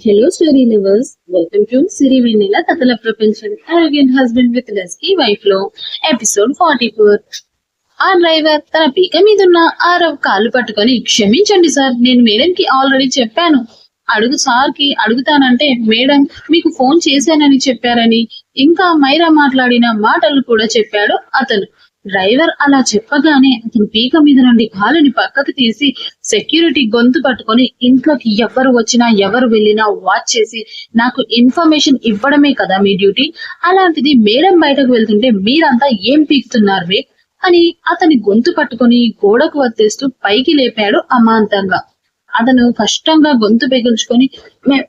Hello story lovers welcome to Siri Vennela కథల ప్రపంచం arrogant husband with dusky వైఫ్లో episode forty four ఆ driver తన పీక మీద ఉన్న ఆరవ్ కాళ్ళు పట్టుకొని క్షమించండి సార్ నేను మేడం కి ఆల్రెడీ చెప్పాను. అడుగు సార్కి అడుగుతానంటే మేడం మీకు ఫోన్ చేశానని చెప్పారని. ఇంకా మైరా మాట్లాడిన మాటలు కూడా చెప్పాడు అతను. డ్రైవర్ అలా చెప్పగానే అతను పీక మీద నుండి కాలుని పక్కకు తీసి సెక్యూరిటీ గొంతు పట్టుకొని ఇంట్లోకి ఎవరు వచ్చినా ఎవరు వెళ్ళినా వాచ్ చేసి నాకు ఇన్ఫర్మేషన్ ఇవ్వడమే కదా మీ డ్యూటీ అలాంటిది మేడం బయటకు వెళ్తుంటే మీరంతా ఏం పీకుతున్నారు రే అని అతని గొంతు పట్టుకొని గోడకు వత్తేస్తూ పైకి లేపాడు అమాంతంగా. అతను కష్టంగా గొంతు పెగుల్చుకొని మేం-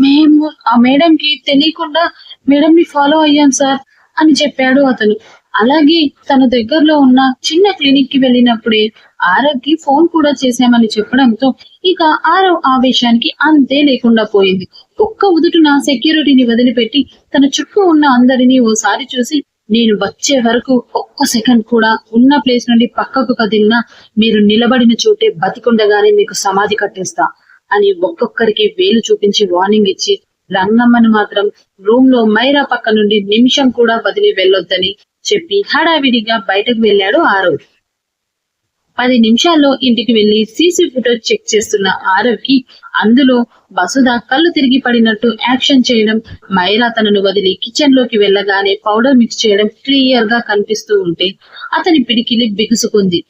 మేము ఆ మేడం కి తెలియకుండా మేడం ని ఫాలో అయ్యాం సార్ అని చెప్పాడు అతను. అలాగే తన దగ్గరలో ఉన్న చిన్న క్లినిక్కి వెళ్ళినప్పుడే ఆరవ్కి ఫోన్ కూడా చేశామని చెప్పడంతో ఇక ఆరవ్ ఆవేశానికి అంతే లేకుండా పోయింది. ఒక్క ఉదుటున సెక్యూరిటీని వదిలిపెట్టి తన చుట్టూ ఉన్న అందరినీ ఓసారి చూసి నేను వచ్చే వరకు ఒక్క సెకండ్ కూడా ఉన్న ప్లేస్ నుండి పక్కకు కదిలినా మీరు నిలబడిన చోటే బతికుండగానే మీకు సమాధి కట్టేస్తా అని ఒక్కొక్కరికి వేలు చూపించి వార్నింగ్ ఇచ్చి రంగమ్మను మాత్రం రూమ్లో మైరా పక్క నుండి నిమిషం కూడా వదిలి వెళ్ళొద్దని చెప్పి హడావిడిగా బయటకు వెళ్ళాడు ఆరవ్. పది నిమిషాల్లో ఇంటికి వెళ్ళి సీసీ ఫుటేజ్ చెక్ చేస్తున్న ఆరవ్కి అందులో వసుధ కళ్ళు తిరిగి పడినట్టు యాక్షన్ చేయడం మైరా తనను వదిలి కిచెన్లోకి వెళ్ళగానే పౌడర్ మిక్స్ చేయడం క్లియర్గా కనిపిస్తూ ఉంటే అతని పిడికిలి బిగుసుకుంది.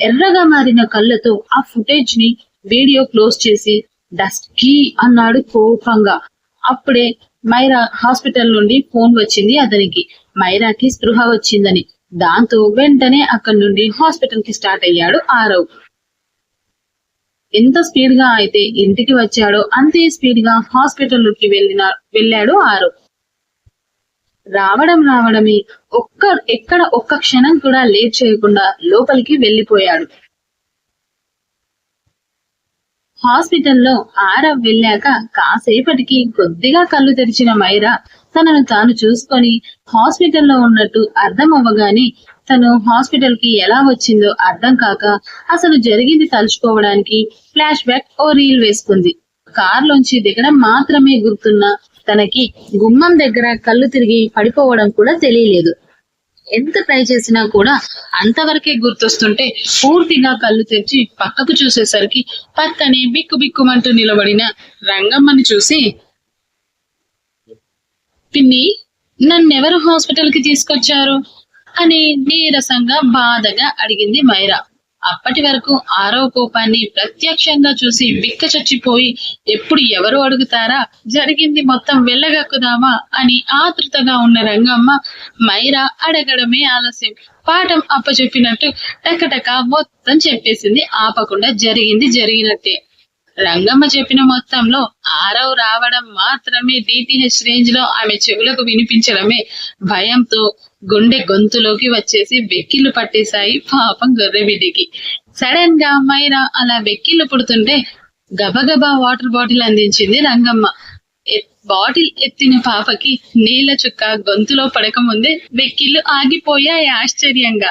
ఎర్రగా మారిన కళ్ళతో ఆ ఫుటేజ్ని వీడియో క్లోజ్ చేసి డస్ట్ కీ అన్నాడు కోపంగా. అప్పుడే మైరా హాస్పిటల్ నుండి ఫోన్ వచ్చింది అతనికి. మైరాకి స్పృహ వచ్చిందని. దాంతో వెంటనే అక్కడి నుండి హాస్పిటల్కి స్టార్ట్ అయ్యాడు ఆరవ్. ఎంత స్పీడ్గా అయితే ఇంటికి వచ్చాడో అంతే స్పీడ్గా హాస్పిటల్లోకి వెళ్ళిన వెళ్ళాడు ఆరవ్. రావడం రావడమే ఒక్క ఎక్కడ ఒక్క క్షణం కూడా లేట్ చేయకుండా లోపలికి వెళ్ళిపోయాడు. హాస్పిటల్లో ఆరవ్ వెళ్ళాక కాసేపటికి కొద్దిగా కళ్ళు తెరిచిన మైరా తనను తాను చూసుకొని హాస్పిటల్లో ఉన్నట్టు అర్థం అవ్వగానే తను హాస్పిటల్కి ఎలా వచ్చిందో అర్థం కాక అసలు జరిగింది తలుచుకోవడానికి ఫ్లాష్ బ్యాక్ ఓ రీల్ వేసుకుంది. కారులోంచి దిగడం మాత్రమే గుర్తున్న తనకి గుమ్మం దగ్గర కళ్ళు తిరిగి పడిపోవడం కూడా తెలియలేదు. ఎంత ట్రై చేసినా కూడా అంతవరకే గుర్తొస్తుంటే పూర్తిగా కళ్ళు తెరిచి పక్కకు చూసేసరికి పక్కనే బిక్కు బిక్కుమంటూ నిలబడిన రంగమ్మని చూసి పిన్ని నన్నెవరు హాస్పిటల్కి తీసుకొచ్చారు? అని నీరసంగా బాధగా అడిగింది మైరా. అప్పటి వరకు ఆరో కోపాన్ని ప్రత్యక్షంగా చూసి బిక్క చచ్చిపోయి ఎప్పుడు ఎవరు అడుగుతారా? జరిగింది మొత్తం వెళ్ళగక్కుదామా? అని ఆతృతగా ఉన్న రంగమ్మ మైరా అడగడమే ఆలస్యం. పాఠం అప్పచెప్పినట్టు టకటక మొత్తం చెప్పేసింది. ఆపకుండా జరిగింది జరిగినట్టే. రంగమ్మ చెప్పిన మొత్తంలో ఆరవ్ రావడం మాత్రమే డిటిహెచ్ రేంజ్లో ఆమె చెవులకు వినిపించడమే భయంతో గుండె గొంతులోకి వచ్చేసి వెక్కిళ్ళు పట్టేశాయి పాపం గొర్రె బిడ్డకి సడన్గా మైరా అలా వెక్కిళ్ళు పుడుతుంటే గబగబా వాటర్ బాటిల్ అందించింది రంగమ్మ. బాటిల్ ఎత్తిన పాపకి నీళ్ళ చుక్క గొంతులో పడకముందే వెక్కిళ్ళు ఆగిపోయాయి ఆశ్చర్యంగా.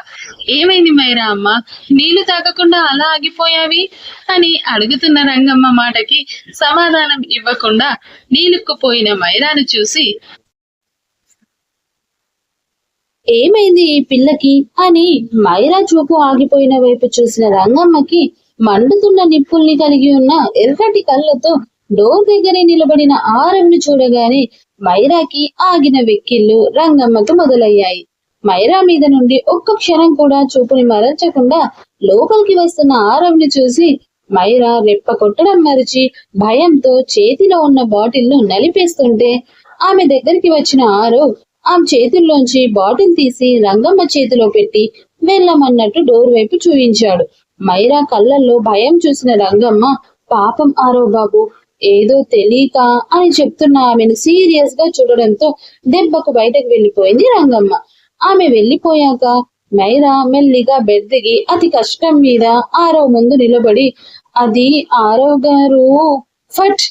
ఏమైంది మైరా అమ్మ? నీళ్ళు తాగకుండా అలా ఆగిపోయావి? అని అడుగుతున్న రంగమ్మ మాటకి సమాధానం ఇవ్వకుండా నీలుక్కుపోయిన మైరాను చూసి ఏమైంది ఈ పిల్లకి? అని మైరా చూపు ఆగిపోయిన వైపు చూసిన రంగమ్మకి మండుతున్న నిప్పుల్ని కలిగి ఉన్న ఎర్రటి కళ్ళతో డోర్ దగ్గరే నిలబడిన ఆరంని చూడగానే మైరాకి ఆగిన వెక్కిళ్ళు రంగమ్మకు మొదలయ్యాయి. మైరా మీద నుండి ఒక్క క్షణం కూడా చూపుని మరల్చకుండా లోపలికి వస్తున్న ఆరంని చూసి మైరా రెప్ప కొట్టడం మరిచి భయంతో చేతిలో ఉన్న బాటిల్ను నలిపేస్తుంటే ఆమె దగ్గరికి వచ్చిన ఆరవ్ ఆమె చేతుల్లోంచి బాటిల్ తీసి రంగమ్మ చేతిలో పెట్టి వెళ్ళమన్నట్టు డోర్ వైపు చూయించాడు మైరా కళ్ళల్లో భయం చూసిన రంగమ్మ పాపం ఆరో బాబు ఏదో తెలియక అని చెప్తున్న ఆమెను సీరియస్గా చూడడంతో దెబ్బకు బయటకు వెళ్ళిపోయింది రంగమ్మ. ఆమె వెళ్ళిపోయాక మైరా మెల్లిగా బెడ్ దిగి అతి కష్టం మీద ఆరవ్ ముందు నిలబడి అది ఆరవ్ గారు? ఫట్!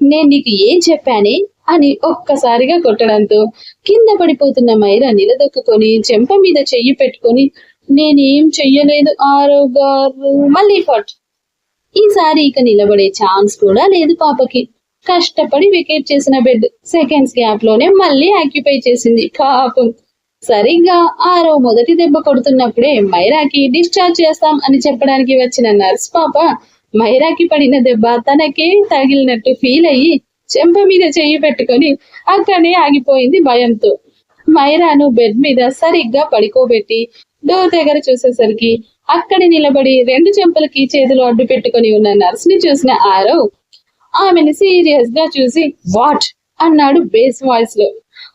నేను నీకు ఏం చెప్పానే? అని ఒక్కసారిగా కొట్టడంతో కింద పడిపోతున్న మైరా నిలదొక్కుకొని చెంప మీద చెయ్యి పెట్టుకొని నేనేం చెయ్యలేదు ఆరవ్ గారు? మళ్ళీ ఫట్! ఈసారి ఇక నిలబడే ఛాన్స్ కూడా లేదు పాపకి. కష్టపడి వికెట్ చేసిన బెడ్ సెకండ్స్ గ్యాప్లోనే మళ్ళీ ఆక్యుపై చేసింది పాపం. సరిగ్గా ఆరో మొదటి దెబ్బ కొడుతున్నప్పుడే మైరాకి డిశ్చార్జ్ చేస్తాం అని చెప్పడానికి వచ్చిన నర్స్ పాప మైరాకి పడిన దెబ్బ తనకే తగిలినట్టు ఫీల్ అయ్యి చెంప మీద చెయ్యి పెట్టుకొని అక్కడే ఆగిపోయింది భయంతో. మైరాను బెడ్ మీద సరిగ్గా పడుకోబెట్టి డోర్ దగ్గర చూసేసరికి అక్కడి నిలబడి రెండు చెంపలకి చేతులు అడ్డు పెట్టుకొని ఉన్న నర్స్ని చూసిన ఆరవ్ ఆమెను సీరియస్గా చూసి వాట్? అన్నాడు బేస్ వాయిస్లో.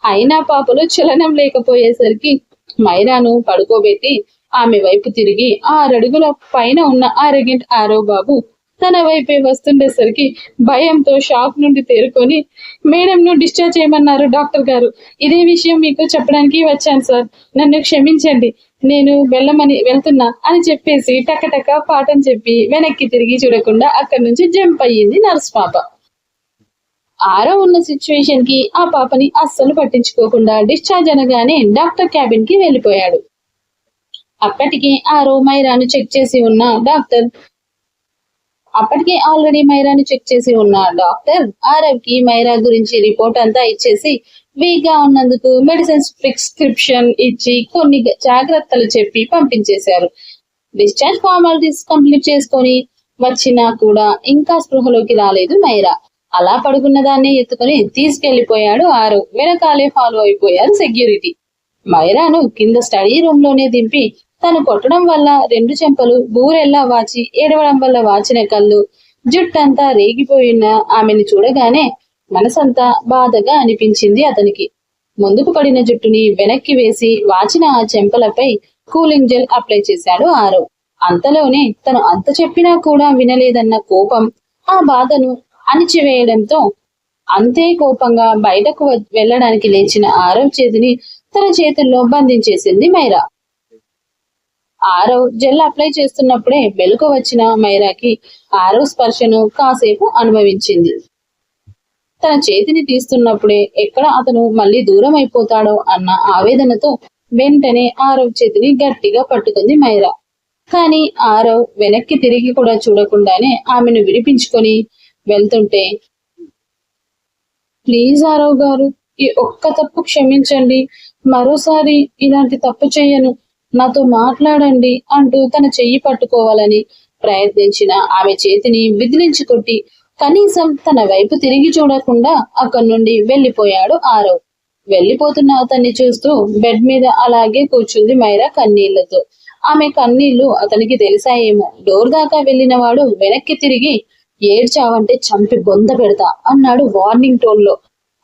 అయినా పాపలో చలనం లేకపోయేసరికి మైరాను పడుకోబెట్టి ఆమె వైపు తిరిగి ఆరడుగుల పైన ఉన్న ఆరగెంట్ ఆరో బాబు తన వైపే వస్తుండేసరికి భయంతో షాక్ నుండి తేరుకొని మేడం ను డిశ్చార్జ్ చేయమన్నారు డాక్టర్ గారు. ఇదే విషయం మీకు చెప్పడానికి వచ్చాను సార్. నన్ను క్షమించండి. నేను వెళ్ళమని వెళ్తున్నా అని చెప్పేసి టకటక పాఠం చెప్పి వెనక్కి తిరిగి చూడకుండా అక్కడి నుంచి జంప్ అయ్యింది నర్స్ పాప ఆరో ఉన్న సిచ్యువేషన్కి ఆ పాపని అస్సలు పట్టించుకోకుండా డిశ్చార్జ్ అనగానే డాక్టర్ క్యాబిన్కి వెళ్ళిపోయాడు. అప్పటికే ఆరో మైరాను చెక్ చేసి ఉన్న డాక్టర్ అప్పటికే ఆల్రెడీ మైరాను చెక్ చేసి ఉన్న డాక్టర్ ఆరవ్కి మైరా గురించి రిపోర్ట్ అంతా ఇచ్చేసి వీక్గా ఉన్నందుకు మెడిసిన్స్ ప్రిస్క్రిప్షన్ ఇచ్చి కొన్ని జాగ్రత్తలు చెప్పి పంపించేశారు. డిశ్చార్జ్ ఫార్మాలిటీస్ కంప్లీట్ చేసుకొని వచ్చినా కూడా ఇంకా స్పృహలోకి రాలేదు మైరా అలా పడుకున్న దాన్ని ఎత్తుకొని తీసుకెళ్ళిపోయాడు ఆరు. వెనకాలే ఫాలో అయిపోయారు సెక్యూరిటీ మైరాను కింద స్టడీ రూమ్లోనే దింపి తను కొట్టడం వల్ల రెండు చెంపలు బూరెల్లా వాచి ఏడవడం వల్ల వాచిన కళ్ళు జుట్టంతా రేగిపోయిన ఆమెని చూడగానే మనసంతా బాధగా అనిపించింది అతనికి. ముందుకు పడిన జుట్టుని వెనక్కి వేసి వాచిన ఆ చెంపలపై కూలింగ్ జెల్ అప్లై చేశాడు ఆరవ్ అంతలోనే తను అంత చెప్పినా కూడా వినలేదన్న కోపం ఆ బాధను అణిచివేయడంతో అంతే కోపంగా బయటకు వ- వెళ్ళడానికి లేచిన ఆరవ్ చేతిని తన చేతుల్లో బంధించేసింది మైరా. ఆరవ్ జెల్ అప్లై చేస్తున్నప్పుడే వెలుక వచ్చిన మైరాకి ఆరవ్ స్పర్శను కాసేపు అనుభవించింది. తన చేతిని తీస్తున్నప్పుడే ఎక్కడ అతను మళ్ళీ దూరం అయిపోతాడో అన్న ఆవేదనతో వెంటనే ఆరవ్ చేతిని గట్టిగా పట్టుకుంది మైరా. కానీ ఆరవ్ వెనక్కి తిరిగి కూడా చూడకుండానే ఆమెను విడిపించుకొని వెళ్తుంటే ప్లీజ్ ఆరవ్ గారు ఈ ఒక్క తప్పు క్షమించండి. మరోసారి ఇలాంటి తప్పు చేయను. నాతో మాట్లాడండి అంటూ తన చెయ్యి పట్టుకోవాలని ప్రయత్నించిన ఆమె చేతిని విదిలించి కొట్టి కనీసం తన వైపు తిరిగి చూడకుండా అక్కడి నుండి వెళ్ళిపోయాడు ఆరవ్ వెళ్ళిపోతున్న అతన్ని చూస్తూ బెడ్ మీద అలాగే కూర్చుంది మైరా కన్నీళ్ళతో. ఆమె కన్నీళ్ళు అతనికి తెలిసాయేమో. డోర్ దాకా వెళ్ళిన వాడు వెనక్కి తిరిగి ఏడ్చావంటే చంపి బొంద పెడతా అన్నాడు వార్నింగ్ టోన్లో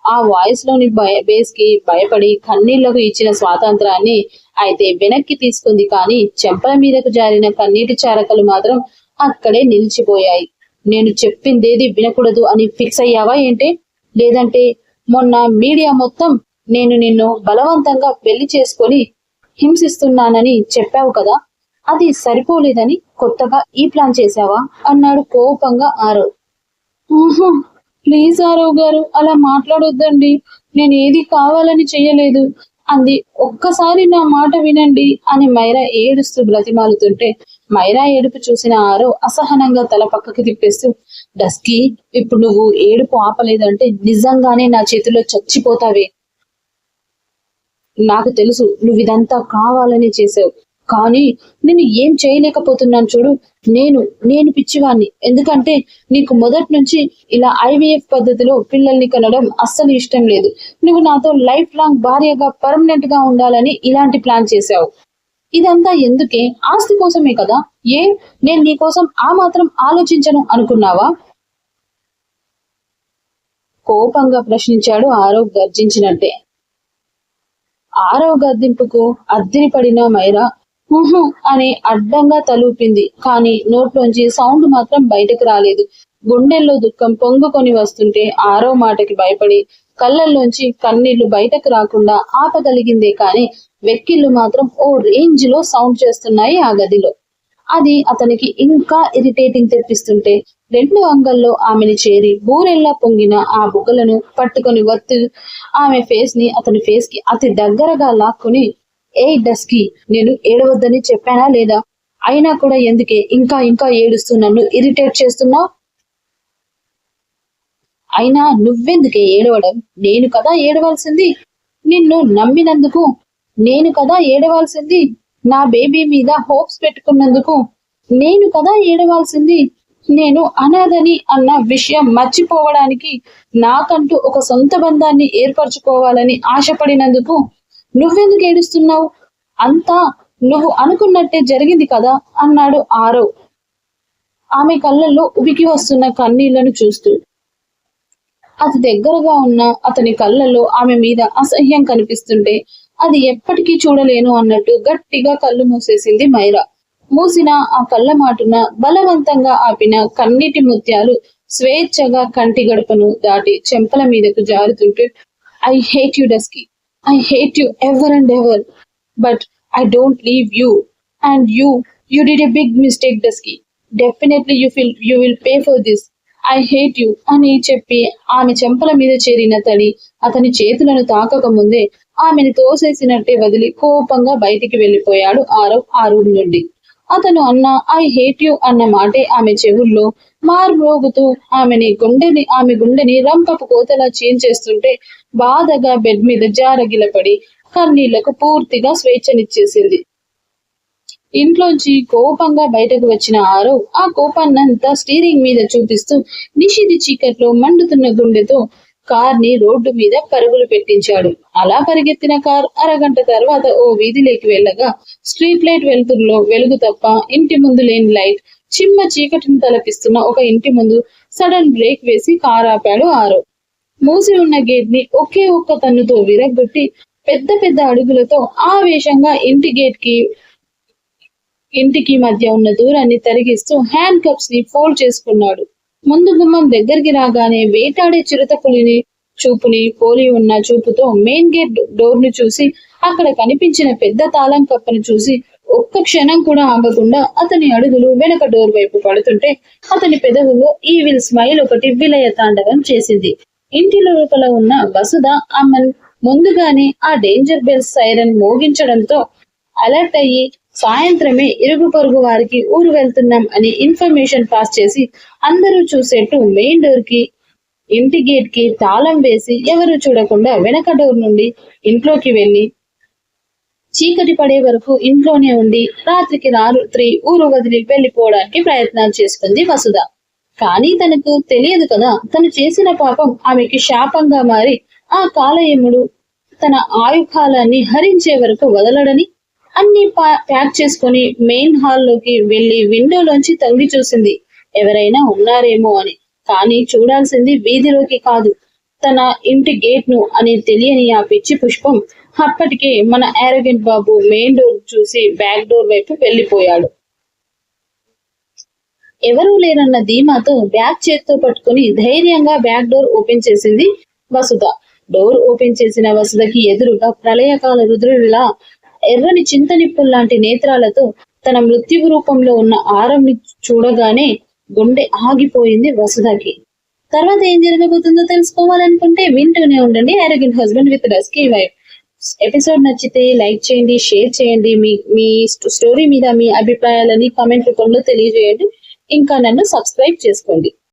ఆ వాయిస్లోని భయ బేస్కి భయపడి కన్నీళ్ళకు ఇచ్చిన స్వాతంత్రాన్ని అయితే వెనక్కి తీసుకుంది కానీ చెంపల మీదకు జారిన కన్నీటి చారకలు మాత్రం అక్కడే నిలిచిపోయాయి. నేను చెప్పిందేది వినకూడదు అని ఫిక్స్ అయ్యావా ఏంటి? లేదంటే మొన్న మీడియా మొత్తం నేను నిన్ను బలవంతంగా పెళ్ళి చేసుకొని హింసిస్తున్నానని చెప్పావు కదా అది సరిపోలేదని కొత్తగా ఈ ప్లాన్ చేశావా? అన్నాడు కోపంగా ఆరవ్ ప్లీజ్ ఆరవ్ గారు అలా మాట్లాడొద్దండి. నేను ఏది కావాలని చెయ్యలేదు. అంది ఒక్కసారి నా మాట వినండి అని మైరా ఏడుస్తూ బ్రతిమాలుతుంటే మైరా ఏడుపు చూసిన ఆరో అసహనంగా తల పక్కకి తిప్పేస్తూ డస్కీ ఇప్పుడు నువ్వు ఏడుపు ఆపలేదంటే నిజంగానే నా చేతిలో చచ్చిపోతావే. నాకు తెలుసు నువ్వు ఇదంతా కావాలని చేసావు కానీ నేను ఏం చేయలేకపోతున్నాను చూడు. నేను నేను పిచ్చివాణ్ణి. ఎందుకంటే నీకు మొదటి నుంచి ఇలా ఐవీఎఫ్ పద్ధతిలో పిల్లల్ని కనడం అస్సలు ఇష్టం లేదు. నువ్వు నాతో లైఫ్ లాంగ్ భార్యగా పర్మనెంట్గా ఉండాలని ఇలాంటి ప్లాన్ చేసావు ఇదంతా ఎందుకే? ఆస్తి కోసమే కదా? ఏ? నేను నీ కోసం ఆ మాత్రం ఆలోచించను అనుకున్నావా? కోపంగా ప్రశ్నించాడు ఆరవ్ గర్జించినట్టే. ఆరవ గర్దింపుకు అద్దిరి పడిన మైరా "ఉహు" అని అడ్డంగా తలూపింది. కానీ నోట్లోంచి సౌండ్ మాత్రం బయటకు రాలేదు. గుండెల్లో దుఃఖం పొంగుకొని వస్తుంటే ఆరో మాటకి భయపడి కళ్ళల్లోంచి కన్నీళ్ళు బయటకు రాకుండా ఆపగలిగిందే కానీ వెక్కిళ్ళు మాత్రం ఓ రేంజ్లో సౌండ్ చేస్తున్నాయి ఆ గదిలో. అది అతనికి ఇంకా ఇరిటేటింగ్ తెప్పిస్తుంటే రెండు అంగల్లో ఆమెని చేరి బూరెల్లా పొంగిన ఆ బుగ్గలను పట్టుకొని వత్తు ఆమె ఫేస్ని అతని ఫేస్కి అతి దగ్గరగా లాక్కుని ఏ డస్కి నేను ఏడవద్దని చెప్పానా లేదా? అయినా కూడా ఎందుకే ఇంకా ఇంకా ఏడుస్తూ నన్ను ఇరిటేట్ చేస్తున్నావు? అయినా నువ్వెందుకే ఏడవడం? నేను కదా ఏడవలసింది. నిన్ను నమ్మినందుకు నేను కదా ఏడవలసింది. నా బేబీ మీద హోప్స్ పెట్టుకున్నందుకు నేను కదా ఏడవలసింది. నేను అనాథని అన్న విషయం మర్చిపోవడానికి నాకంటూ ఒక సొంత బంధాన్ని ఏర్పరచుకోవాలని ఆశపడినందుకు నువ్వెందుకు ఏడుస్తున్నావు? అంతా నువ్వు అనుకున్నట్టే జరిగింది కదా? అన్నాడు ఆరవ్. ఆమె కళ్ళల్లో ఉబికి వస్తున్న కన్నీళ్ళను చూస్తూ. అతి దగ్గరగా ఉన్న అతని కళ్ళలో ఆమె మీద అసహ్యం కనిపిస్తుంటే అది ఎప్పటికీ చూడలేను అన్నట్టు గట్టిగా కళ్ళు మూసేసింది మైరా. మూసిన ఆ కళ్ళ మాటున బలవంతంగా ఆపిన కన్నీటి ముత్యాలు స్వేచ్ఛగా కంటి గడపను దాటి చెంపల మీదకు జారుతుంటే I hate you dusky I hate you ever and ever but I don't leave you and you you did a big mistake dusky definitely you fill you will pay for this I hate you అని చెప్పి ఆమె చెంపల మీద చేరిన తడి అతని చేతులను తాకక ముందే ఆమెను తోసేసినట్టే వదిలి కోపంగా బయటికి వెళ్ళిపోయాడు ఆరవ్ ఆ రూమ్ నుండి. అతను అన్న ఐ హేట్ యు అన్న మాటే ఆమె చెవుల్లో మార్మోగుతూ ఆమెని గుండెని ఆమె గుండెని రంపపు కోతలా చీల్చేస్తుంటే బాధగా బెడ్ మీద జారగిలపడి కన్నీళ్ళకు పూర్తిగా స్వేచ్ఛనిచ్చేసింది. ఇంట్లోంచి కోపంగా బయటకు వచ్చిన ఆరవ్ ఆ కోపాన్నంతా స్టీరింగ్ మీద చూపిస్తూ నిషిది చీకట్లో మండుతున్న గుండెతో కార్ని రోడ్డు మీద పరుగులు పెట్టించాడు. అలా పరిగెత్తిన కార్ అరగంట తర్వాత ఓ వీధిలోకి వెళ్ళగా స్ట్రీట్ లైట్ వెలుతురులో వెలుగు తప్ప ఇంటి ముందు లేని లైట్ చిమ్మ చీకటిని తలపిస్తున్న ఒక ఇంటి ముందు సడన్ బ్రేక్ వేసి కార్ ఆపాడు ఆరో. మూసి ఉన్న గేట్ని ఒకే ఒక్క తన్నుతో విరగ్గొట్టి పెద్ద పెద్ద అడుగులతో ఆవేశంగా ఇంటి గేట్కి ఇంటికి మధ్య ఉన్న దూరాన్ని తరిగిస్తూ హ్యాండ్ కప్స్ని ఫోల్డ్ చేసుకున్నాడు. ముందు గుమ్మం దగ్గరికి రాగానే వేటాడే చిరుతపులిని చూపుని పోలి ఉన్న చూపుతో మెయిన్ గేట్ డోర్ని చూసి అక్కడ కనిపించిన పెద్ద తాళం కప్పను చూసి ఒక్క క్షణం కూడా ఆగకుండా అతని అడుగులు వెనక డోర్ వైపు పడుతుంటే అతని పెదవులో ఈవిల్ స్మైల్ ఒకటి విలయ తాండవం చేసింది. ఇంటి లోపల ఉన్న వసుధ ఆమె ముందుగానే ఆ డేంజర్ బెల్ సైరన్ మోగించడంతో అలర్ట్ అయ్యి సాయంత్రమే ఇరుగు పొరుగు వారికి ఊరు వెళ్తున్నాం అని ఇన్ఫర్మేషన్ పాస్ చేసి అందరూ చూసేట్టు మెయిన్ డోర్కి ఇంటి గేట్కి తాళం వేసి ఎవరు చూడకుండా వెనక డోర్ నుండి ఇంట్లోకి వెళ్ళి చీకటి పడే వరకు ఇంట్లోనే ఉండి రాత్రికి రాత్రి ఊరు వదిలి వెళ్ళిపోవడానికి ప్రయత్నాలు చేసుకుంది వసుధ. కానీ తనకు తెలియదు కదా తను చేసిన పాపం ఆమెకి శాపంగా మారి ఆ కాలయముడు తన ఆయుకాలాన్ని హరించే వరకు వదలడని అన్ని ప్యాక్ చేసుకొని మెయిన్ హాల్లోకి వెళ్ళి విండోలోంచి తంగి చూసింది. ఎవరైనా ఉన్నారేమో అని. కానీ చూడాల్సింది వీధిలోకి కాదు. తన ఇంటి గేట్ను అని తెలియని ఆ పిచ్చి పుష్పం అప్పటికే మన ఆరోగ్యం బాబు మెయిన్ డోర్ చూసి బ్యాక్ డోర్ వైపు వెళ్ళిపోయాడు ఎవరూ లేరన్న ధీమాతో బ్యాగ్ చేత్తో పట్టుకుని ధైర్యంగా బ్యాక్ డోర్ ఓపెన్ చేసింది వసుధ. డోర్ ఓపెన్ చేసిన వసుధకి ఎదురుగా ప్రళయకాల రుద్రుడిలా ఎర్రని చింతనిప్పుల్లాంటి నేత్రాలతో తన మృత్యు రూపంలో ఉన్న ఆరంని చూడగానే గుండె ఆగిపోయింది వసుధకి. తర్వాత ఏం జరగబోతుందో తెలుసుకోవాలనుకుంటే వింటూనే ఉండండి arrogant husband with dusky wife episode నచ్చితే లైక్ చేయండి షేర్ చేయండి. మీ మీ స్టోరీ మీద మీ అభిప్రాయాలని కామెంట్ రూపంలో తెలియజేయండి. ఇంకా నన్ను సబ్స్క్రైబ్ చేసుకోండి.